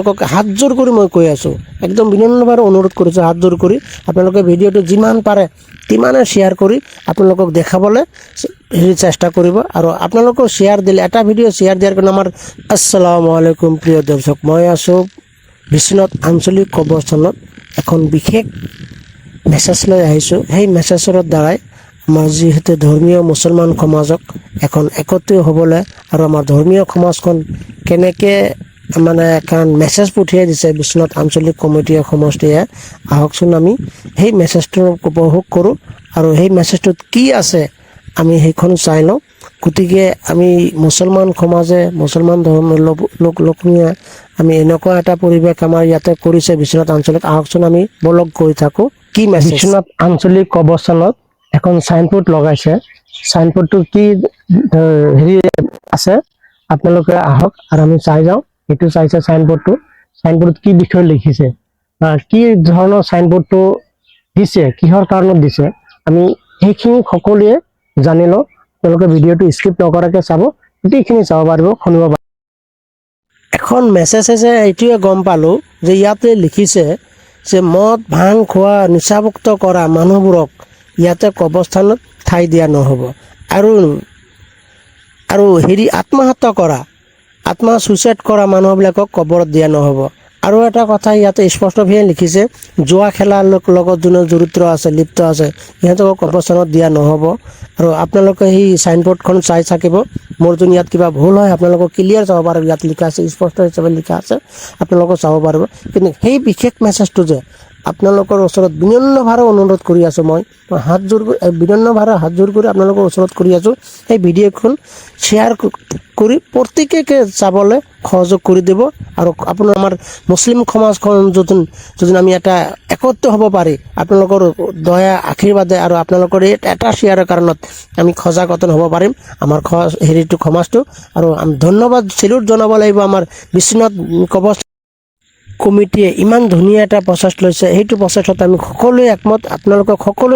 আপোনালোকক হাত জোৰ কৰি মই কৈ আছোঁ। একদম বিনম্ৰভাৱে অনুৰোধ কৰিছোঁ হাত জোৰ কৰি। আপোনালোকে ভিডিঅ'টো যিমান পাৰে তিমানে শ্বেয়াৰ কৰি আপোনালোকক দেখাবলৈ হেৰি চেষ্টা কৰিব আৰু আপোনালোকৰ শ্বেয়াৰ দিলে, এটা ভিডিঅ' শ্বেয়াৰ দিয়াৰ কাৰণে আমাৰ আসসালামু আলাইকুম প্ৰিয় দৰ্শক, মই আছোঁ বিশ্বনাথ আঞ্চলিক কবৰস্থানত। এখন বিশেষ মেছেজ লৈ আহিছোঁ। সেই মেছেজৰ দ্বাৰাই আমাৰ যিহেতু ধৰ্মীয় মুছলমান সমাজক এখন একত্ৰিত হ'বলৈ আৰু আমাৰ ধৰ্মীয় সমাজখন কেনেকৈ মানে এখন মেছেজ পঠিয়াই দিছে বিশ্বনাথ আঞ্চলিক কমিটিয়ে সমষ্টিয়ে। আহকচোন আমি সেই মেছেজটো উপভোগ কৰোঁ আৰু সেই মেছেজটোত কি আছে আমি সেইখন চাই লওঁ। গতিকে আমি মুছলমান সমাজে, মুছলমান ধৰ্মৰ লোক- লোক, লোকনীয়ে, আমি এনেকুৱা এটা পৰিৱেশ আমাৰ ইয়াতে কৰিছে বিশ্বনাথ আঞ্চলিক। আহকচোন আমি বলক গৈ থাকোঁ। কি মেছেজ বিশ্বনাথ আঞ্চলিক কবৰস্থানত এখন চাইনবোৰ্ড লগাইছে। চাইনবোৰ্ডটো কি হেৰি আছে? আপোনালোকে আহক আৰু আমি চাই যাওঁ। এইটো চাইছে চাইনবোৰ্ডটো চাইনবোৰ্ডত কি বিষয় লিখিছে? কি ধৰণৰ চাইনবোৰ্ডটো দিছে? কিহৰ কাৰণত দিছে? আমি সেইখিনি সকলোৱে জানি লওঁ। তেওঁলোকে স্কিপ নকৰাকৈ চাব। গোটেইখিনি চাব পাৰিব, শুনিব পাৰিব। এখন মেছেজে এইটোৱে গম পালোঁ যে ইয়াতে লিখিছে যে মদ, ভাং, খোৱা, নিচাভুক্ত কৰা মানুহবোৰক ইয়াতে কবৰস্থানত ঠাই দিয়া নহ'ব। আৰু আৰু হেৰি আত্মহত্যা কৰা আত্মা ছুইচাইড কৰা মানুহবিলাকক কবৰত দিয়া নহ'ব। আৰু এটা কথা ইয়াতে স্পষ্টভাৱে লিখিছে, জোৱা খেলাৰ লগত যোনে জড়িত আছে, লিপ্ত আছে, সিহঁতক কবৰস্থানত দিয়া নহ'ব। আৰু আপোনালোকে সেই চাইনবোৰ্ডখন চাই থাকিব। মোৰ যোন ইয়াত কিবা ভুল হয়, আপোনালোকক ক্লিয়াৰ চাব পাৰিব ইয়াত লিখা আছে, স্পষ্ট হিচাপে লিখা আছে। আপোনালোকে চাব পাৰিব। কিন্তু সেই বিশেষ মেছেজটো যে আপোনালোকৰ ওচৰত বিনম্ৰভাৱে অনুৰোধ কৰি আছোঁ মই। মই হাত এই বিনম্ৰভাৱে হাত জোৰ কৰি আপোনালোকৰ ওচৰত কৰি আছোঁ। সেই ভিডিঅ'খন শ্বেয়াৰ কৰি প্ৰত্যেকে চাবলৈ সহযোগ কৰি দিব আৰু আপোনাৰ আমাৰ মুছলিম সমাজখন যদি যদি আমি এটা একত্ৰ হ'ব পাৰি, আপোনালোকৰ দয়া, আশীৰ্বাদে আৰু আপোনালোকৰ এই এটা শ্বেয়াৰৰ কাৰণত আমি সজাগতন হ'ব পাৰিম আমাৰ হেৰিটো, সমাজটো। আৰু আমি ধন্যবাদ, চেলুট জনাব লাগিব আমাৰ বিশ্বনাথ কবচ কমিটিয়ে ইমান ধুনীয়া এটা প্ৰচেছ লৈছে সেইটো প্ৰচেছত আমি সকলোৱে একমত আপোনালোকক সকলো